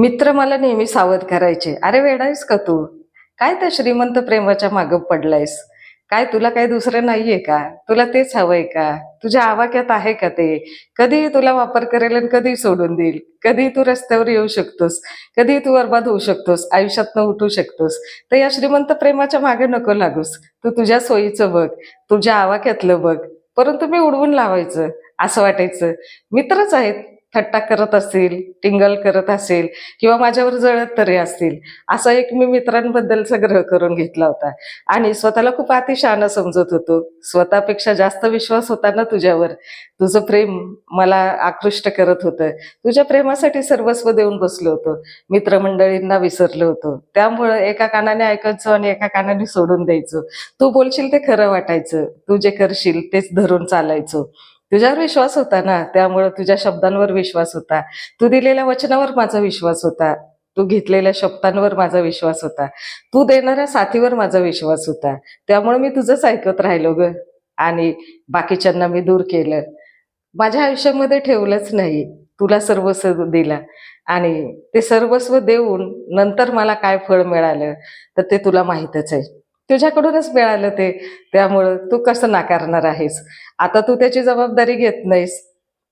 मित्र मला नेहमी सावध करायचे. अरे वेडायस का तू? काय त्या श्रीमंत प्रेमाच्या मागं पडलायस? काय तुला काय दुसरं नाहीये का? तुला तेच हवंय का? तुझ्या आवाक्यात आहे का ते? कधीही तुला वापर करेल आणि कधी सोडून देईल. कधी तू रस्त्यावर येऊ शकतोस. कधी तू बरबाद होऊ शकतोस. आयुष्यातनं उठू शकतोस. तर या श्रीमंत प्रेमाच्या मागे नको लागूस. तू तुझ्या सोयीचं बघ. तुझ्या आवाक्यातलं बघ. परंतु मी उडवून लावायचं. असं वाटायचं. मित्रच आहेत. थट्टा करत असतील टिंगल करत असेल किंवा माझ्यावर जळत तरी असतील असा एक मी मित्रांबद्दलचा ग्रह करून घेतला होता. आणि स्वतःला खूप अतिशहाणं समजत होतो. स्वतःपेक्षा जास्त विश्वास होता ना तुझ्यावर. तुझं प्रेम मला आकृष्ट करत होतं. तुझ्या प्रेमासाठी सर्वस्व देऊन बसलो होतो. मित्रमंडळींना विसरलो होतो. त्यामुळं एका कानाने ऐकायचो आणि एका कानाने सोडून द्यायचो. तू बोलशील ते खरं वाटायचं. तू जे करशील तेच धरून चालायचो. तुझ्यावर विश्वास होता ना? त्यामुळं तुझ्या शब्दांवर विश्वास होता. तू दिलेल्या वचनावर माझा विश्वास होता. तू घेतलेल्या शब्दांवर माझा विश्वास होता. तू देणाऱ्या साथीवर माझा विश्वास होता. त्यामुळे मी तुझंच ऐकत राहिलो ग. आणि बाकीच्यांना मी दूर केलं. माझ्या आयुष्यामध्ये ठेवलंच नाही. तुला सर्वस्व दिला. आणि ते सर्वस्व देऊन नंतर मला काय फळ मिळालं तर ते तुला माहीतच आहे. तुझ्याकडूनच मिळालं ते. त्यामुळं तू कसं नाकारणार आहेस? आता तू त्याची जबाबदारी घेत नाहीस.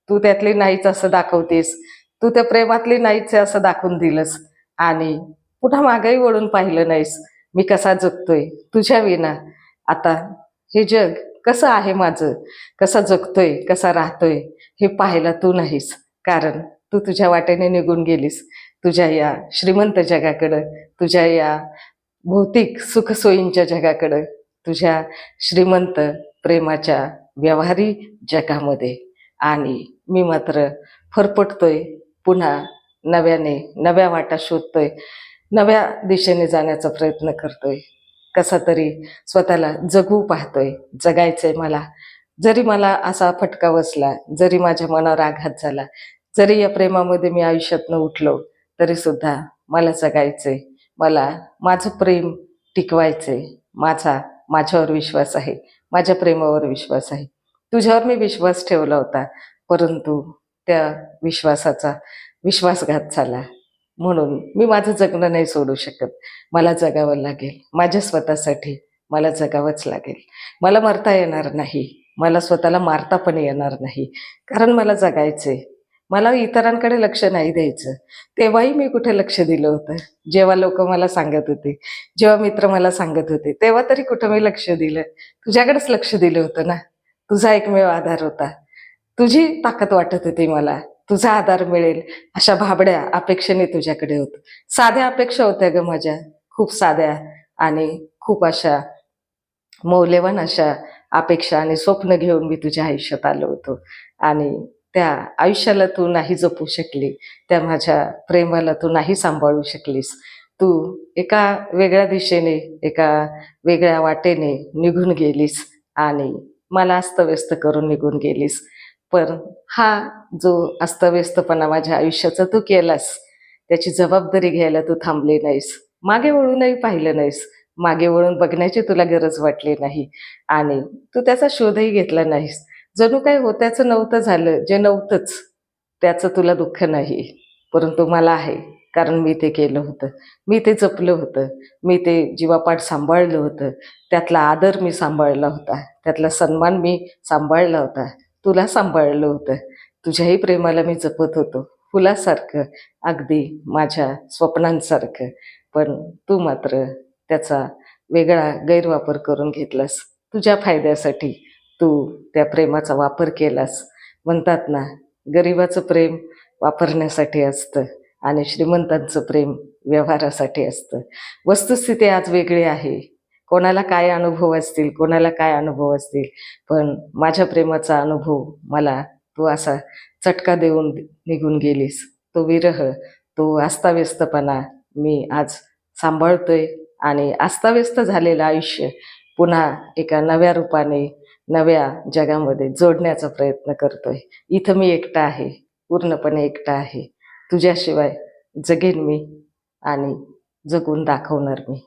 तू त्यातली नाहीच असं दाखवतेस. तू त्या प्रेमातली नाहीच आहे असं दाखवून दिलंस. आणि पुन्हा मागही वळून पाहिलं नाहीस. मी कसा जगतोय? तुझ्या विना. आता हे जग कसं आहे माझं? कसा जगतोय? कसा राहतोय? हे पाहायला तू नाहीस. कारण तू तुझ्या वाटेने निघून गेलीस. तुझ्या या श्रीमंत जगाकडं तुझ्या या भौतिक सुखसोयींच्या जगाकडं तुझ्या श्रीमंत प्रेमाच्या व्यवहारी जगामध्ये. आणि मी मात्र फरफटतोय पुन्हा नव्याने नव्या वाटा शोधतोय नव्या दिशेने जाण्याचा प्रयत्न करतोय. कसा तरी स्वतःला जगू पाहतोय जगायचंय मला. जरी मला असा फटका बसला जरी माझ्या मनावर आघात झाला जरी या प्रेमामध्ये मी आयुष्यातनं उठलो तरी सुद्धा मला जगायचंय. मला माझं प्रेम टिकवायचे. माझा माझ्यावर विश्वास आहे. माझ्या प्रेमावर विश्वास आहे. तुझ्यावर मी विश्वास ठेवला होता परंतु त्या विश्वासाचा विश्वासघात झाला. म्हणून मी माझं जगणं नाही सोडू शकत. मला जगावं लागेल. माझ्या स्वतःसाठी मला जगावंच लागेल. मला मरता येणार नाही. मला स्वतःला मारता पण येणार नाही. कारण मला जगायचे मला इतरांकडे लक्ष नाही द्यायचं. तेव्हाही मी कुठे लक्ष दिलं होतं? जेव्हा लोक मला सांगत होते जेव्हा मित्र मला सांगत होते तेव्हा तरी कुठं मी लक्ष दिलं? तुझ्याकडेच लक्ष दिलं होतं ना? तुझा एकमेव आधार होता. तुझी ताकद वाटत होती मला. तुझा आधार मिळेल. अशा भाबड्या अपेक्षेने तुझ्याकडे होत. साध्या अपेक्षा होत्या ग माझ्या. खूप साध्या आणि खूप अशा मौल्यवान अशा अपेक्षा आणि स्वप्न घेऊन मी तुझ्या आयुष्यात आलो होतो. आणि त्या आयुष्याला तू नाही जपू शकली त्या माझ्या प्रेमाला तू नाही सांभाळू शकलीस. तू एका वेगळ्या दिशेने एका वेगळ्या वाटेने निघून गेलीस आणि मला अस्तव्यस्त करून निघून गेलीस. पण हा जो अस्तव्यस्तपणा माझ्या आयुष्याचा तू केलास त्याची जबाबदारी घ्यायला तू थांबली नाहीस. मागे वळूनही पाहिलं नाहीस. मागे वळून बघण्याची तुला गरज वाटली नाही. आणि तू त्याचा शोधही घेतला नाहीस. जणू काय होत्याचं नव्हतं झालं जे नव्हतंच त्याचं तुला दुःख नाही परंतु मला आहे कारण मी ते केलं होतं. मी ते जपलं होतं मी ते जीवापाठ सांभाळलं होतं त्यातला आदर मी सांभाळला होता त्यातला सन्मान मी सांभाळला होता तुला सांभाळलं होतं. तुझ्याही प्रेमाला मी जपत होतो फुलासारखं अगदी माझ्या स्वप्नांसारखं पण तू मात्र त्याचा वेगळा गैरवापर करून घेतलास तुझ्या फायद्यासाठी. तू त्या प्रेमाचा वापर केलास. म्हणतात ना गरिबाचं प्रेम वापरण्यासाठी असतं आणि श्रीमंतांचं प्रेम व्यवहारासाठी असतं. वस्तुस्थिती आज वेगळी आहे. कोणाला काय अनुभव असतील कोणाला काय अनुभव असतील पण माझ्या प्रेमाचा अनुभव मला तू असा चटका देऊन निघून गेलीस. तो विरह तो अस्ताव्यस्तपणा मी आज सांभाळतोय आणि अस्ताव्यस्त झालेलं आयुष्य पुन्हा एका नव्या रूपाने नव्या जगामध्ये जोडण्याचा प्रयत्न करतोय. इथं मी एकटा आहे. पूर्णपणे एकटा आहे. तुझ्याशिवाय जगेन मी आणि जगून दाखवणार मी.